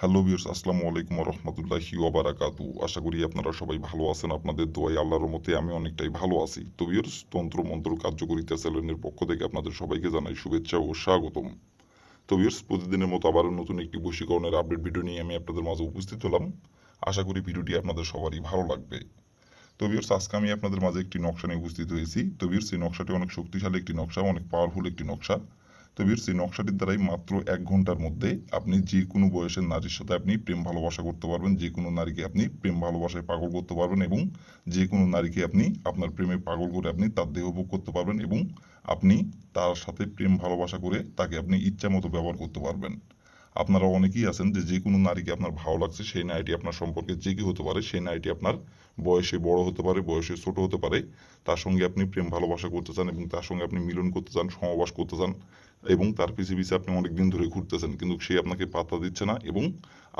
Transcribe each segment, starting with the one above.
Hello viewers আসসালামু আলাইকুম রহমতুল্লাহি ওবারাকাতু আশা করি আপনারা সবাই ভালো আছেন, আপনাদের দোয়াই আল্লাহর মতে আমি অনেকটাই ভালো আছি। তো ভিউয়ার্স তন্ত্র মন্ত্র কার্যকরিতা চ্যানেলের পক্ষ থেকে আপনাদের সবাইকে জানাই শুভেচ্ছা ও স্বাগতম। তো ভিউয়ার্স প্রতিদিনের মতো আবারও নতুন একটি বশীকরণের আপডেট ভিডিও নিয়ে আমি আপনাদের মাঝে উপস্থিত হলাম। আশা করি ভিডিওটি আপনাদের সবারই ভালো লাগবে। তো ভিউয়ার্স আজকে আমি আপনাদের মাঝে একটি নকশা নিয়ে উপস্থিত হয়েছি। তো ভিউয়ার্স এই নকশাটি অনেক শক্তিশালী একটি নকশা, অনেক পাওয়ারফুল একটি নকশা। তো এই নকশাটির দ্বারাই মাত্র এক ঘণ্টার মধ্যে আপনি যে কোনো বয়সের নারীর সাথে আপনি প্রেম ভালোবাসা করতে পারবেন, যে কোনো নারীকে আপনি প্রেম ভালোবাসায় পাগল করতে পারবেন এবং যে কোনো নারীকে আপনি আপনার প্রেমে পাগল করে আপনি তার দেহ ভোগ করতে পারবেন এবং আপনি তার সাথে প্রেম ভালোবাসা করে তাকে আপনি ইচ্ছা মতো ব্যবহার করতে পারবেন। আপনারা অনেকেই আছেন যে যে কোনো নারীকে আপনার ভালো লাগছে, সেই নারীটি আপনার সম্পর্কে যে কি হতে পারে, সেই নারীটি আপনার বয়সে বড় হতে পারে, বয়সে ছোট হতে পারে, তার সঙ্গে আপনি প্রেম ভালোবাসা করতে চান এবং তার সঙ্গে আপনি মিলন করতে চান সমাবাস করতে চান এবং তার পিছে পিছে আপনি অনেক দিন ধরে ঘুরতেছেন, কিন্তু সে আপনাকে পাত্তা দিচ্ছে না এবং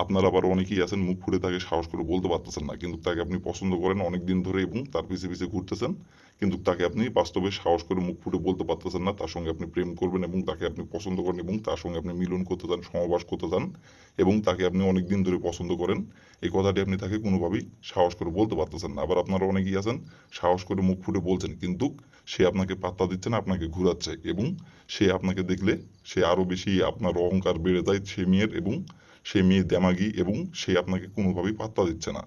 আপনার আবার অনেকেই আছেন, মুখ ফুটে তাকে সাহস করে বলতে পারতেছেন না, কিন্তু তাকে আপনি পছন্দ করেন অনেক দিন ধরে এবং তার পিছে পিছে ঘুরতেছেন, কিন্তু তাকে আপনি বাস্তবে সাহস করে মুখ ফুটে বলতে পারতেছেন না, তার সঙ্গে আপনি প্রেম করবেন এবং তাকে আপনি পছন্দ করেন এবং তার সঙ্গে আপনি মিলন করতে চান, সমাবাস করতে চান এবং তাকে আপনি অনেক দিন ধরে পছন্দ করেন, এই কথাটি আপনি তাকে কোনোভাবেই সাহস করে বলতে পারতেছেন না। আবার আপনারা অনেকেই আছেন, সাহস করে মুখ ফুটে বলছেন, কিন্তু সে আপনাকে পাত্তা দিচ্ছে না, আপনাকে ঘুরাচ্ছে এবং সে আপনাকে দেখলে সে আরও বেশি আপনার অহংকার বেড়ে যায় সে মেয়ের এবং সে মেয়ে দেমাগি এবং সে আপনাকে কোনোভাবেই পাত্তা দিচ্ছে না।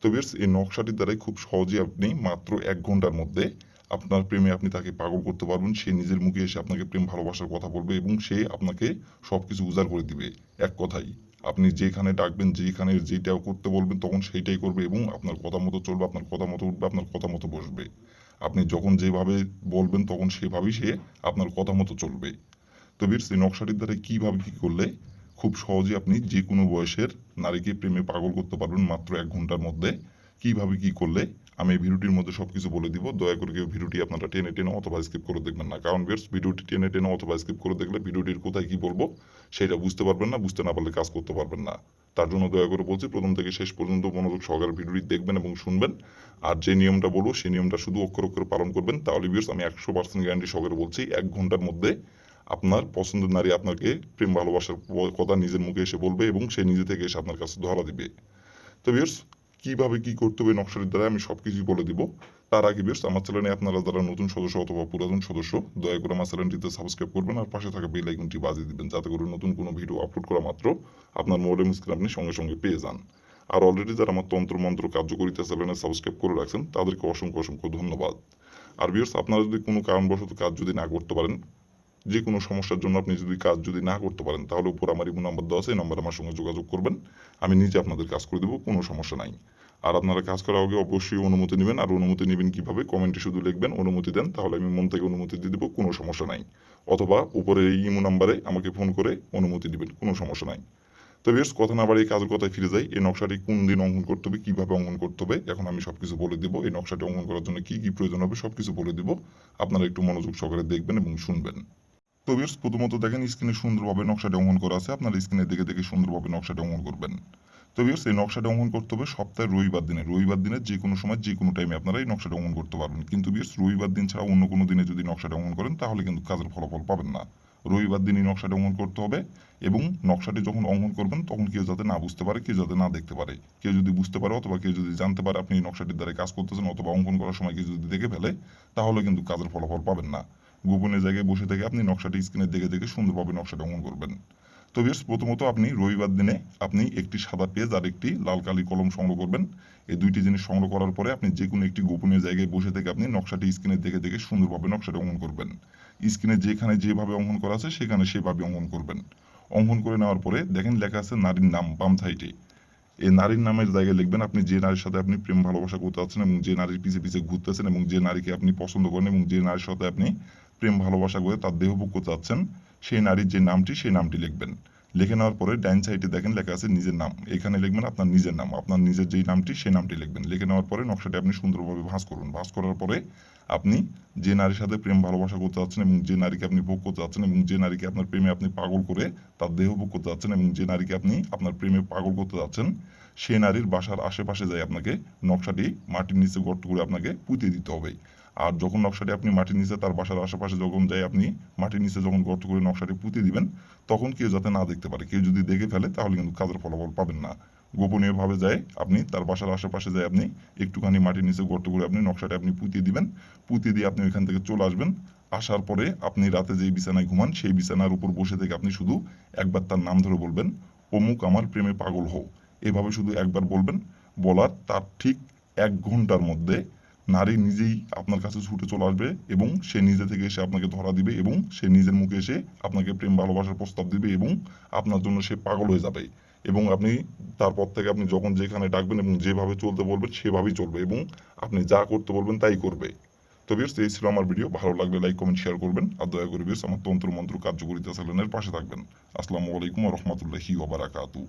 তো বেশ এই নকশাটির দ্বারাই খুব সহজেই আপনি মাত্র এক ঘণ্টার মধ্যে আপনার প্রেমে আপনি তাকে পাগল করতে পারবেন, সে নিজের মুখে এসে আপনাকে প্রেম ভালোবাসার কথা বলবে এবং সে আপনাকে সব কিছু উজাড় করে দিবে এক কথাই। আপনি যেখানে ডাকবেন, যেখানে যেটা করতে বলবেন, তখন সেইটাই করবে এবং আপনার কথা মতো চলবে, আপনার কথা মতো উঠবে, আপনার কথা মতো বসবে। আপনি যখন যেভাবে বলবেন, তখন সেভাবেই সে আপনার কথা মতো চলবে। তো বীর এই নকশাটির দ্বারা কীভাবে কী করলে খুব সহজে আপনি যে কোনো বয়সের নারীকে প্রেমে পাগল করতে পারবেন মাত্র এক ঘণ্টার মধ্যে, কীভাবে কি করলে? আমি এই ভিডিওটির মধ্যে সব কিছু বলে দিব। দয়া করে কেউ ভিডিওটি আপনারা টেনে টেনে অথবা স্কিপ করে দেখবেন না। কারণ বেশ ভিডিওটি টেনে টেনে অথবা স্কিপ করে দেখলে ভিডিওটির কোথায় কি বলব, সেটা বুঝতে পারবেন না, বুঝতে না পারলে কাজ করতে পারবেন না। তার জন্য দয়া করে বলছি, প্রথম থেকে শেষ পর্যন্ত মনোযোগ সহকারে ভিডিওটি দেখবেন এবং শুনবেন। আর যে নিয়মটা বলব সেই নিয়মটা শুধু অক্ষর অক্ষরে পালন করবেন। তাহলে বিয়ার্স আমি একশো পার্সেন্ট গ্যারান্টি সহকারে বলছি, এক ঘণ্টার মধ্যে আপনার পছন্দের নারী আপনাকে প্রেম ভালোবাসার কথা নিজের মুখে এসে বলবে এবং সে নিজে থেকে এসে আপনার কাছে ধরা দিবে। তো বিয়ার্স কীভাবে কি করতে হবে নকশাটির দ্বারা আমি সব কিছুই বলে দিব। তার আগে বিয়ার্স আমার চ্যানেলে আপনারা যারা নতুন সদস্য অথবা পুরাতন সদস্য, দয়া করে আমার চ্যানেলটিতে সাবস্ক্রাইব করবেন আর পাশে থাকা বেল আইকনটি বাজিয়ে দিবেন, যাতে করে নতুন কোনো ভিডিও আপলোড করা মাত্র আপনার মোবাইলের স্ক্রিন আপনি সঙ্গে সঙ্গে পেয়ে যান। আর অলরেডি যারা আমার তন্ত্র মন্ত্র কার্যকরিতা চ্যানেলে সাবস্ক্রাইব করে রাখছেন, তাদেরকে অসংখ্য অসংখ্য ধন্যবাদ। আর বিয়ার্স আপনারা যদি কোনো কারণবশত কাজ যদি না করতে পারেন যে কোনো সমস্যার জন্য আপনি যদি কাজ যদি না করতে পারেন, তাহলে উপর আমার ইমো নাম্বার দেওয়া আছে, এই নাম্বার আমার সঙ্গে যোগাযোগ করবেন। আমি নিজে আপনাদের কাজ করে দেবো, কোনো সমস্যা নাই। আর আপনারা কাজ করার আগে অবশ্যই অনুমতি নেবেন, আর অনুমতি নেবেন কীভাবে? কমেন্টে শুধু লিখবেন, অনুমতি দেন, তাহলে আমি মন থেকে অনুমতি দিয়ে দেবো, কোনো সমস্যা নাই। অথবা উপরে এই ইমো নাম্বারে আমাকে ফোন করে অনুমতি দিবেন, কোনো সমস্যা নাই। তো বেশ কথা না বাড়িয়ে কাজের কথায় ফিরে যাই। এই নকশাটি কোন দিন অঙ্কন করতে হবে, কীভাবে অঙ্কন করতে হবে, এখন আমি সব কিছু বলে দিব। এই নকশাটি অঙ্কন করার জন্য কী কী প্রয়োজন হবে সব কিছু বলে দিব। আপনারা একটু মনোযোগ সহকারে দেখবেন এবং শুনবেন। তো প্রথমত দেখেন স্ক্রিনে সুন্দরভাবে নকশাটা অঙ্কন করা আছে। আপনার স্ক্রিনে দেখে দেখে সুন্দরভাবে নকশাটা অঙ্কন করবেন। তো এই নকশাটা অঙ্কন করতে হবে সপ্তাহে রবিবার দিনে। রবিবার দিনে যে কোনো সময়, যে কোনো টাইমে আপনারা এই নকশাটা অঙ্কন করতে পারবেন। কিন্তু বিয়ার্স রবিবার দিন ছাড়া অন্য কোনো দিনে যদি নকশাটা অঙ্কন করেন, তাহলে কিন্তু কাজের ফলাফল পাবেন না। রবিবার দিনই নকশাটা অঙ্কন করতে হবে এবং নকশাটি যখন অঙ্কন করবেন, তখন কেউ যাতে না বুঝতে পারে, কেউ যাতে না দেখতে পারে। কেউ যদি বুঝতে পারে অথবা কেউ যদি জানতে পারে আপনি এই নকশাটির দ্বারা কাজ করতেছেন অথবা অঙ্কন করার সময় কেউ যদি দেখে ফেলে, তাহলে কিন্তু কাজের ফলাফল পাবেন না। গোপনের জায়গায় বসে থেকে আপনি নকশাটি স্ক্রিনে দেখে দেখে সুন্দরভাবে নকশাটা অঙ্কন করবেন। তো বেশ, প্রথমত আপনি রবিবার দিনে আপনি একটি সাদা পেজ আর একটি লাল কালি কলম সংগ্রহ করবেন। এই দুইটি জিনিস সংগ্রহ করার পরে আপনি যে কোনো একটি গোপনীয় জায়গায় বসে থেকে আপনি নকশাটি স্ক্রিনে দেখে দেখে সুন্দরভাবে নকশাটা অঙ্কন করবেন। স্ক্রিনে যেখানে যেভাবে অঙ্কন করা আছে সেখানে সেভাবে অঙ্কন করবেন। অঙ্কন করে নেওয়ার পরে দেখেন লেখা আছে নারীর নাম, বাম সাইডে। এই নারীর নামের জায়গায় লিখবেন আপনি যে নারীর সাথে আপনি প্রেম ভালোবাসা করতে চাচ্ছেন এবং যে নারীর পিছে পিছে ঘুরতেছেন এবং যে নারীকে আপনি পছন্দ করেন এবং যে নারীর সাথে আপনি প্রেম ভালোবাসা করে তার দেহভোগ করতে চাচ্ছেন সেই নারীর যে নামটি, সেই নামটি লিখবেন। লিখে নেওয়ার পরে ডাইন সাইডে দেখেন লেখা আছে নিজের নাম। এখানে লিখবেন আপনার নিজের নাম। আপনার নিজের যেই নামটি, সেই নামটি লিখবেন। লিখে নেওয়ার পরে নকশাটি আপনি সুন্দরভাবে ভাঁজ করুন। ভাঁজ করার পরে আপনি যে নারীর সাথে প্রেম ভালোবাসা করতে চাচ্ছেন এবং যে নারীকে আপনি ভোগ করতে চাচ্ছেন এবং যে নারীকে আপনার প্রেমে আপনি পাগল করে তার দেহ ভোগ করতে চাচ্ছেন এবং যে নারীকে আপনি আপনার প্রেমে পাগল করতে চাচ্ছেন সেই নারীর বাসার আশেপাশে যাই আপনাকে নকশাটি মাটির নিচে গর্ত করে আপনাকে পুঁতে দিতে হবে। আর যখন নকশাটি আপনি মাটির নিচে, তার বাসার আশেপাশে যখন যায় আপনি মাটির নিচে যখন গর্ত করে নকশাটি পুঁতে দিবেন, তখন কেউ যাতে না দেখতে পারে। কেউ যদি দেখে ফেলে, তাহলে কিন্তু কাজের ফলাফল পাবেন না। গোপনীয়ভাবে যায় আপনি, তার বাসার আশেপাশে যায় আপনি, একটুখানি মাটির নিচে গর্ত করে আপনি নকশাটা আপনি পুঁতিয়ে দিবেন। পুঁতিয়ে দিয়ে আপনি ওইখান থেকে চলে আসবেন। আসার পরে আপনি রাতে যেই বিছানায় ঘুমান, সেই বিছানার উপর বসে থেকে আপনি শুধু একবার তার নাম ধরে বলবেন, অমুক আমার প্রেমে পাগল হও। এভাবে শুধু একবার বলবেন। বলার তার ঠিক এক ঘণ্টার মধ্যে নারী নিজেই আপনার কাছে ছুটে চলে আসবে এবং সে নিজে থেকে এসে আপনাকে ধরা দিবে এবং সে নিজের মুখে এসে আপনাকে প্রেম, ভালোবাসার প্রস্তাব দিবে এবং আপনার জন্য সে পাগল হয়ে যাবে। এবং আপনি তারপর থেকে আপনি যখন যেখানে ডাকবেন এবং যেভাবে চলতে বলবেন সেভাবেই চলবে এবং আপনি যা করতে বলবেন তাই করবে। তো বিয়ার্স এই ছিল আমার ভিডিও ভালো লাগলে লাইক কমেন্ট শেয়ার করবেন আর দয়া করে বিয়ার্স আমার তন্ত্র মন্ত্র কার্যকরিতা চ্যানেলের পাশে থাকবেন। আসসালামু আলাইকুম রহমতুল্লাহি ওবারাকাতু